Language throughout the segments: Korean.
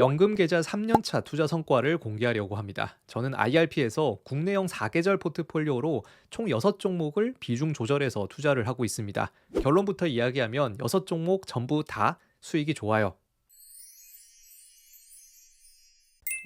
연금 계좌 3년차 투자 성과를 공개하려고 합니다. 저는 IRP에서 국내형 4계절 포트폴리오로 총 6종목을 비중 조절해서 투자를 하고 있습니다. 결론부터 이야기하면 6종목 전부 다 수익이 좋아요.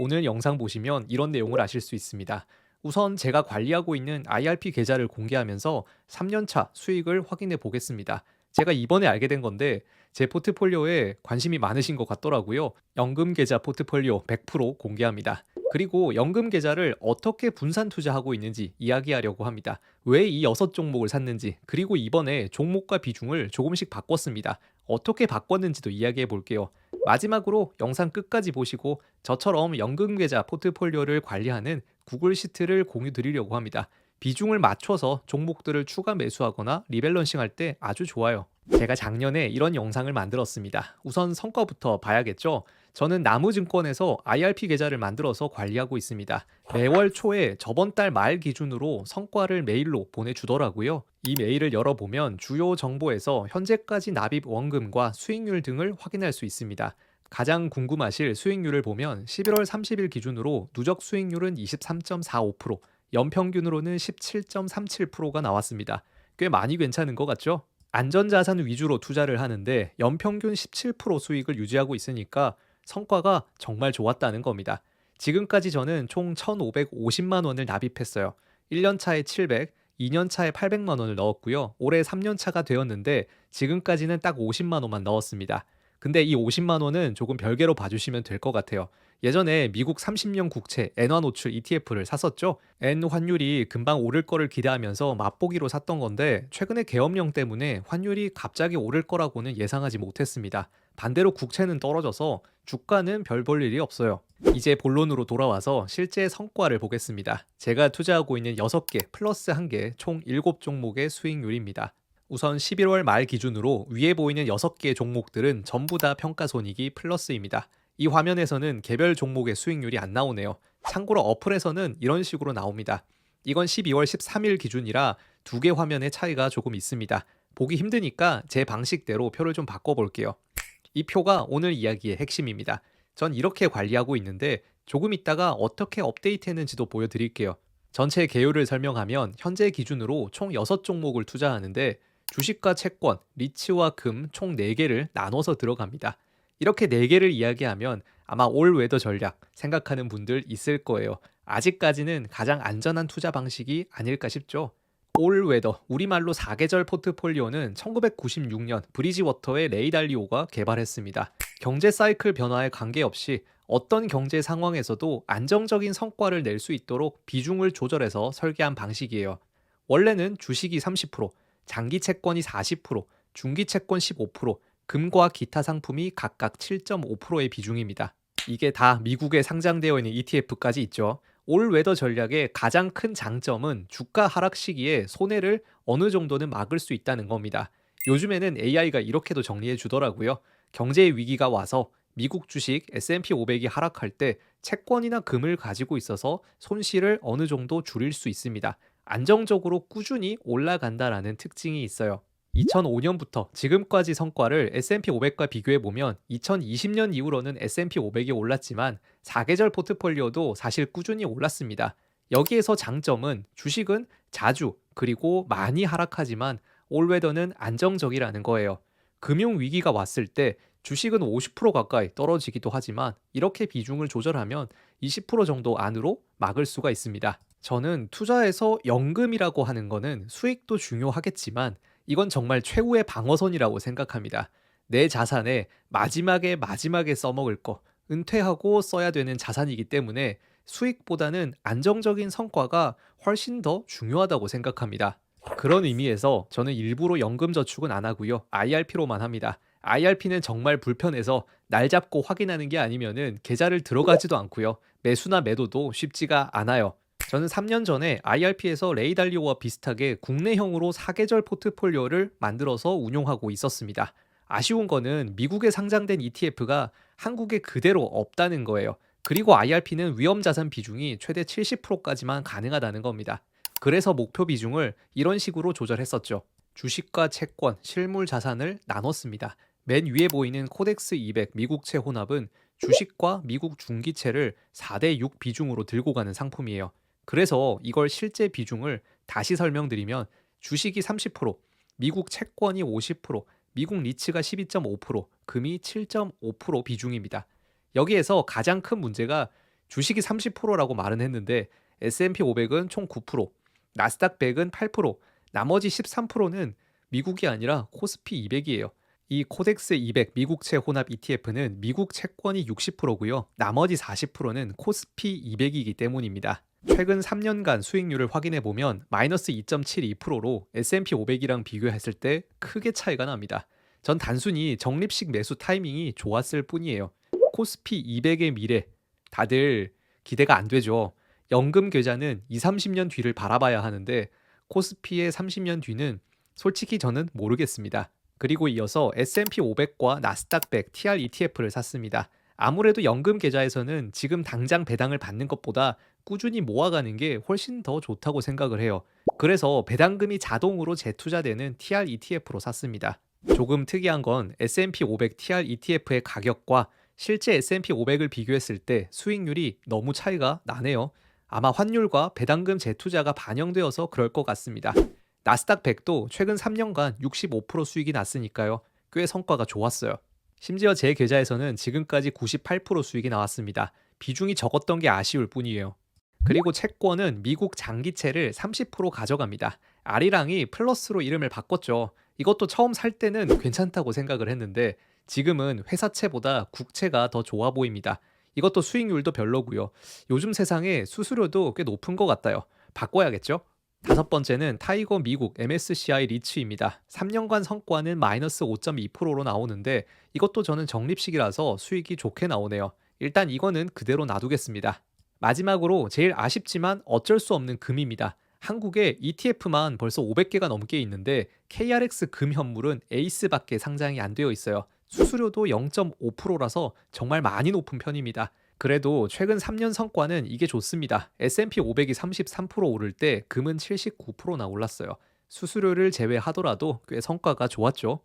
오늘 영상 보시면 이런 내용을 아실 수 있습니다. 우선 제가 관리하고 있는 IRP 계좌를 공개하면서 3년차 수익을 확인해 보겠습니다. 제가 이번에 알게 된 건데 제 포트폴리오에 관심이 많으신 것 같더라고요. 연금 계좌 포트폴리오 100% 공개합니다. 그리고 연금 계좌를 어떻게 분산 투자하고 있는지 이야기하려고 합니다. 왜 이 여섯 종목을 샀는지, 그리고 이번에 종목과 비중을 조금씩 바꿨습니다. 어떻게 바꿨는지도 이야기해 볼게요. 마지막으로 영상 끝까지 보시고 저처럼 연금 계좌 포트폴리오를 관리하는 구글 시트를 공유 드리려고 합니다. 비중을 맞춰서 종목들을 추가 매수하거나 리밸런싱 할 때 아주 좋아요. 제가 작년에 이런 영상을 만들었습니다. 우선 성과부터 봐야겠죠. 저는 나무증권에서 IRP 계좌를 만들어서 관리하고 있습니다. 매월 초에 저번 달 말 기준으로 성과를 메일로 보내주더라고요. 이 메일을 열어보면 주요 정보에서 현재까지 납입 원금과 수익률 등을 확인할 수 있습니다. 가장 궁금하실 수익률을 보면 11월 30일 기준으로 누적 수익률은 23.45%, 연평균으로는 17.37%가 나왔습니다. 꽤 많이 괜찮은 것 같죠? 안전자산 위주로 투자를 하는데 연평균 17% 수익을 유지하고 있으니까 성과가 정말 좋았다는 겁니다. 지금까지 저는 총 1,550만 원을 납입했어요. 1년 차에 700, 2년 차에 800만 원을 넣었고요. 올해 3년 차가 되었는데 지금까지는 딱 50만 원만 넣었습니다. 근데 이 50만 원은 조금 별개로 봐주시면 될 것 같아요. 예전에 미국 30년 국채 엔화 노출 ETF를 샀었죠. 엔 환율이 금방 오를 거를 기대하면서 맛보기로 샀던 건데 최근에 계엄령 때문에 환율이 갑자기 오를 거라고는 예상하지 못했습니다. 반대로 국채는 떨어져서 주가는 별 볼 일이 없어요. 이제 본론으로 돌아와서 실제 성과를 보겠습니다. 제가 투자하고 있는 6개 플러스 1개 총 7종목의 수익률입니다. 우선 11월 말 기준으로 위에 보이는 6개 종목들은 전부 다 평가 손익이 플러스입니다. 이 화면에서는 개별 종목의 수익률이 안 나오네요. 참고로 어플에서는 이런 식으로 나옵니다. 이건 12월 13일 기준이라 두 개 화면의 차이가 조금 있습니다. 보기 힘드니까 제 방식대로 표를 좀 바꿔볼게요. 이 표가 오늘 이야기의 핵심입니다. 전 이렇게 관리하고 있는데 조금 있다가 어떻게 업데이트했는지도 보여드릴게요. 전체 개요를 설명하면 현재 기준으로 총 6종목을 투자하는데 주식과 채권, 리츠와 금 총 4개를 나눠서 들어갑니다. 이렇게 4개를 이야기하면 아마 올 웨더 전략 생각하는 분들 있을 거예요. 아직까지는 가장 안전한 투자 방식이 아닐까 싶죠. 올 웨더, 우리말로 4계절 포트폴리오는 1996년 브리지워터의 레이달리오가 개발했습니다. 경제 사이클 변화에 관계없이 어떤 경제 상황에서도 안정적인 성과를 낼 수 있도록 비중을 조절해서 설계한 방식이에요. 원래는 주식이 30%, 장기 채권이 40%, 중기 채권 15%, 금과 기타 상품이 각각 7.5%의 비중입니다. 이게 다 미국에 상장되어 있는 ETF까지 있죠. 올 웨더 전략의 가장 큰 장점은 주가 하락 시기에 손해를 어느 정도는 막을 수 있다는 겁니다. 요즘에는 AI가 이렇게도 정리해 주더라고요. 경제 위기가 와서 미국 주식 S&P 500이 하락할 때 채권이나 금을 가지고 있어서 손실을 어느 정도 줄일 수 있습니다. 안정적으로 꾸준히 올라간다라는 특징이 있어요. 2005년부터 지금까지 성과를 S&P 500과 비교해 보면 2020년 이후로는 S&P 500이 올랐지만 4계절 포트폴리오도 사실 꾸준히 올랐습니다. 여기에서 장점은 주식은 자주 그리고 많이 하락하지만 올웨더는 안정적이라는 거예요. 금융 위기가 왔을 때 주식은 50% 가까이 떨어지기도 하지만 이렇게 비중을 조절하면 20% 정도 안으로 막을 수가 있습니다. 저는 투자에서 연금이라고 하는 거는 수익도 중요하겠지만 이건 정말 최후의 방어선이라고 생각합니다. 내 자산에 마지막에 마지막에 써먹을 거, 은퇴하고 써야 되는 자산이기 때문에 수익보다는 안정적인 성과가 훨씬 더 중요하다고 생각합니다. 그런 의미에서 저는 일부러 연금 저축은 안 하고요. IRP로만 합니다. IRP는 정말 불편해서 날 잡고 확인하는 게 아니면은 계좌를 들어가지도 않고요. 매수나 매도도 쉽지가 않아요. 저는 3년 전에 IRP에서 레이달리오와 비슷하게 국내형으로 사계절 포트폴리오를 만들어서 운용하고 있었습니다. 아쉬운 거는 미국에 상장된 ETF가 한국에 그대로 없다는 거예요. 그리고 IRP는 위험 자산 비중이 최대 70%까지만 가능하다는 겁니다. 그래서 목표 비중을 이런 식으로 조절했었죠. 주식과 채권, 실물 자산을 나눴습니다. 맨 위에 보이는 코덱스 200 미국채 혼합은 주식과 미국 중기채를 4대 6 비중으로 들고 가는 상품이에요. 그래서 이걸 실제 비중을 다시 설명드리면 주식이 30%, 미국 채권이 50%, 미국 리츠가 12.5%, 금이 7.5% 비중입니다. 여기에서 가장 큰 문제가 주식이 30%라고 말은 했는데 S&P 500은 총 9%, 나스닥 100은 8%, 나머지 13%는 미국이 아니라 코스피 200이에요. 이 코덱스 200 미국채 혼합 ETF는 미국 채권이 60%고요. 나머지 40%는 코스피 200이기 때문입니다. 최근 3년간 수익률을 확인해 보면 마이너스 2.72%로 S&P 500이랑 비교했을 때 크게 차이가 납니다. 전 단순히 적립식 매수 타이밍이 좋았을 뿐이에요. 코스피 200의 미래 다들 기대가 안 되죠. 연금 계좌는 2, 30년 뒤를 바라봐야 하는데 코스피의 30년 뒤는 솔직히 저는 모르겠습니다. 그리고 이어서 S&P 500과 나스닥 100 TR ETF를 샀습니다. 아무래도 연금 계좌에서는 지금 당장 배당을 받는 것보다 꾸준히 모아가는 게 훨씬 더 좋다고 생각을 해요. 그래서 배당금이 자동으로 재투자되는 TR ETF로 샀습니다. 조금 특이한 건 S&P 500 TR ETF의 가격과 실제 S&P 500을 비교했을 때 수익률이 너무 차이가 나네요. 아마 환율과 배당금 재투자가 반영되어서 그럴 것 같습니다. 나스닥 100도 최근 3년간 65% 수익이 났으니까요. 꽤 성과가 좋았어요. 심지어 제 계좌에서는 지금까지 98% 수익이 나왔습니다. 비중이 적었던 게 아쉬울 뿐이에요. 그리고 채권은 미국 장기채를 30% 가져갑니다. 아리랑이 플러스로 이름을 바꿨죠. 이것도 처음 살 때는 괜찮다고 생각을 했는데 지금은 회사채보다 국채가 더 좋아 보입니다. 이것도 수익률도 별로고요. 요즘 세상에 수수료도 꽤 높은 것 같아요. 바꿔야겠죠? 다섯 번째는 타이거 미국 MSCI 리츠입니다. 3년간 성과는 마이너스 5.2%로 나오는데 이것도 저는 적립식이라서 수익이 좋게 나오네요. 일단 이거는 그대로 놔두겠습니다. 마지막으로 제일 아쉽지만 어쩔 수 없는 금입니다. 한국에 ETF만 벌써 500개가 넘게 있는데 KRX 금 현물은 에이스밖에 상장이 안 되어 있어요. 수수료도 0.5%라서 정말 많이 높은 편입니다. 그래도 최근 3년 성과는 이게 좋습니다. S&P 500이 33% 오를 때 금은 79%나 올랐어요. 수수료를 제외하더라도 꽤 성과가 좋았죠.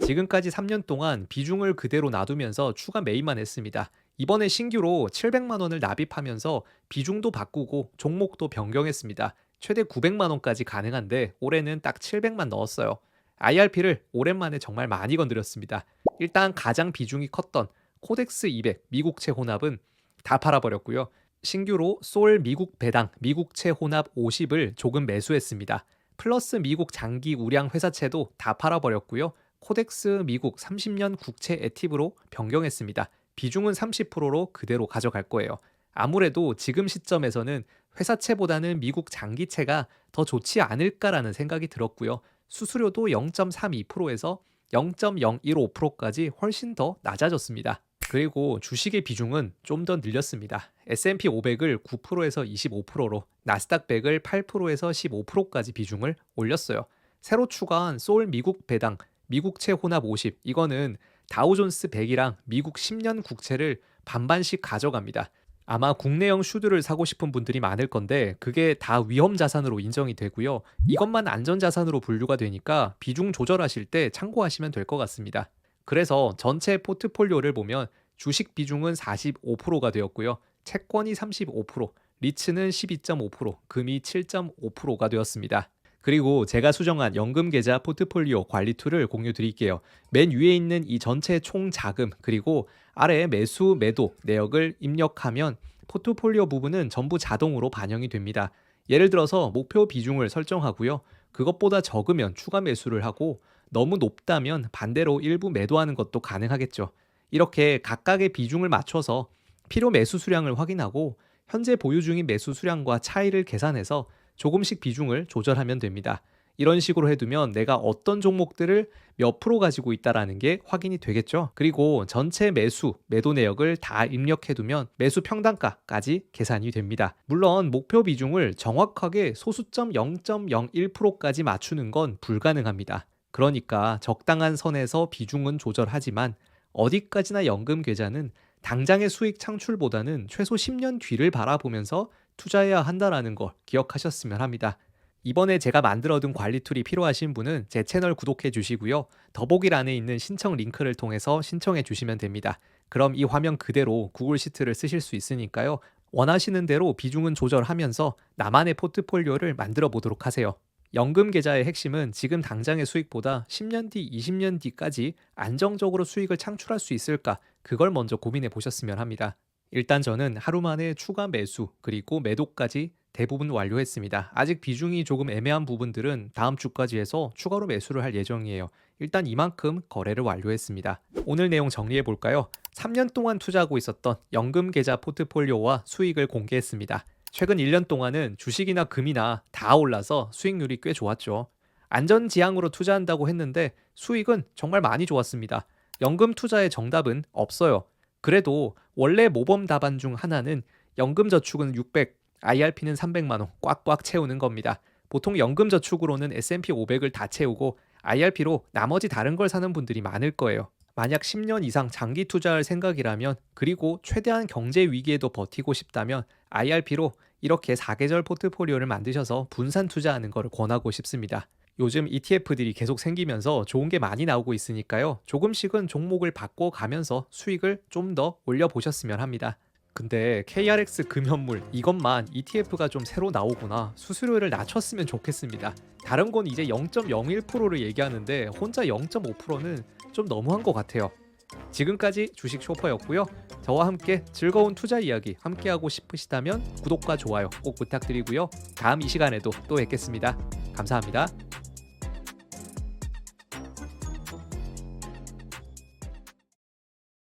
지금까지 3년 동안 비중을 그대로 놔두면서 추가 매입만 했습니다. 이번에 신규로 700만 원을 납입하면서 비중도 바꾸고 종목도 변경했습니다. 최대 900만 원까지 가능한데 올해는 딱 700만 넣었어요. IRP를 오랜만에 정말 많이 건드렸습니다. 일단 가장 비중이 컸던 코덱스 200 미국채 혼합은 다 팔아버렸고요. 신규로 솔 미국 배당 미국채 혼합 50을 조금 매수했습니다. 플러스 미국 장기 우량 회사채도 다 팔아버렸고요. 코덱스 미국 30년 국채 에티브로 변경했습니다. 비중은 30%로 그대로 가져갈 거예요. 아무래도 지금 시점에서는 회사채보다는 미국 장기채가 더 좋지 않을까라는 생각이 들었고요. 수수료도 0.32%에서 0.015%까지 훨씬 더 낮아졌습니다. 그리고 주식의 비중은 좀 더 늘렸습니다. S&P 500을 9%에서 25%로, 나스닥 100을 8%에서 15%까지 비중을 올렸어요. 새로 추가한 소울 미국 배당, 미국채 혼합 50, 이거는 다우존스 100이랑 미국 10년 국채를 반반씩 가져갑니다. 아마 국내형 슈드를 사고 싶은 분들이 많을 건데 그게 다 위험 자산으로 인정이 되고요. 이것만 안전 자산으로 분류가 되니까 비중 조절하실 때 참고하시면 될 것 같습니다. 그래서 전체 포트폴리오를 보면 주식 비중은 45%가 되었고요. 채권이 35%, 리츠는 12.5%, 금이 7.5%가 되었습니다. 그리고 제가 수정한 연금 계좌 포트폴리오 관리 툴을 공유 드릴게요. 맨 위에 있는 이 전체 총 자금 그리고 아래 매수, 매도 내역을 입력하면 포트폴리오 부분은 전부 자동으로 반영이 됩니다. 예를 들어서 목표 비중을 설정하고요. 그것보다 적으면 추가 매수를 하고 너무 높다면 반대로 일부 매도하는 것도 가능하겠죠. 이렇게 각각의 비중을 맞춰서 필요 매수 수량을 확인하고 현재 보유 중인 매수 수량과 차이를 계산해서 조금씩 비중을 조절하면 됩니다. 이런 식으로 해두면 내가 어떤 종목들을 몇 프로 가지고 있다라는 게 확인이 되겠죠. 그리고 전체 매수, 매도 내역을 다 입력해두면 매수 평단가까지 계산이 됩니다. 물론 목표 비중을 정확하게 소수점 0.01%까지 맞추는 건 불가능합니다. 그러니까 적당한 선에서 비중은 조절하지만 어디까지나 연금 계좌는 당장의 수익 창출보다는 최소 10년 뒤를 바라보면서 투자해야 한다라는 걸 기억하셨으면 합니다. 이번에 제가 만들어둔 관리 툴이 필요하신 분은 제 채널 구독해 주시고요. 더보기란에 있는 신청 링크를 통해서 신청해 주시면 됩니다. 그럼 이 화면 그대로 구글 시트를 쓰실 수 있으니까요. 원하시는 대로 비중은 조절하면서 나만의 포트폴리오를 만들어 보도록 하세요. 연금 계좌의 핵심은 지금 당장의 수익보다 10년 뒤, 20년 뒤까지 안정적으로 수익을 창출할 수 있을까? 그걸 먼저 고민해 보셨으면 합니다. 일단 저는 하루 만에 추가 매수 그리고 매도까지 대부분 완료했습니다. 아직 비중이 조금 애매한 부분들은 다음 주까지 해서 추가로 매수를 할 예정이에요. 일단 이만큼 거래를 완료했습니다. 오늘 내용 정리해 볼까요? 3년 동안 투자하고 있었던 연금 계좌 포트폴리오와 수익을 공개했습니다. 최근 1년 동안은 주식이나 금이나 다 올라서 수익률이 꽤 좋았죠. 안전 지향으로 투자한다고 했는데 수익은 정말 많이 좋았습니다. 연금 투자의 정답은 없어요. 그래도 원래 모범 답안 중 하나는 연금 저축은 600, IRP는 300만 원 꽉꽉 채우는 겁니다. 보통 연금 저축으로는 S&P 500을 다 채우고 IRP로 나머지 다른 걸 사는 분들이 많을 거예요. 만약 10년 이상 장기 투자할 생각이라면 그리고 최대한 경제 위기에도 버티고 싶다면 IRP로 이렇게 사계절 포트폴리오를 만드셔서 분산 투자하는 것을 권하고 싶습니다. 요즘 ETF들이 계속 생기면서 좋은 게 많이 나오고 있으니까요. 조금씩은 종목을 바꿔 가면서 수익을 좀 더 올려 보셨으면 합니다. 근데 KRX 금연물 이것만 ETF가 좀 새로 나오거나 수수료를 낮췄으면 좋겠습니다. 다른 건 이제 0.01%를 얘기하는데 혼자 0.5%는 좀 너무한 것 같아요. 지금까지 주식 쇼퍼였고요. 저와 함께 즐거운 투자 이야기 함께하고 싶으시다면 구독과 좋아요 꼭 부탁드리고요. 다음 이 시간에도 또 뵙겠습니다. 감사합니다.